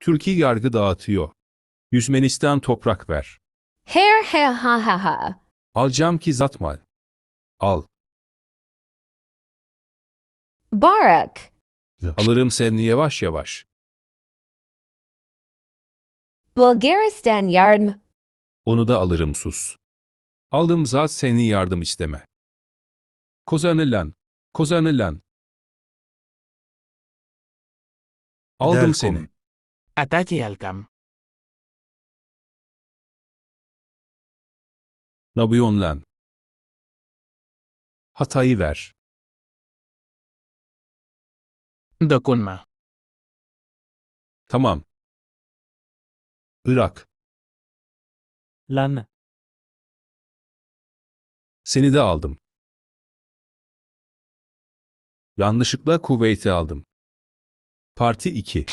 Türkiye yargı dağıtıyor. Yüzmenistan toprak ver. Hair ha ha ha ha. Alacağım ki zatmal. Al. Barak. Alırım seni yavaş yavaş. Bulgaristan yardım. Onu da alırım sus. Aldım zat seni yardım isteme. Kozanılan. Kozanılan. Aldım seni. Ataque al camp. Nabuyon lan. Hatayı ver. Dokunma. Tamam. Irak. Lan. Seni de aldım. Yanlışlıkla Kuveyt'i aldım. Parti 2.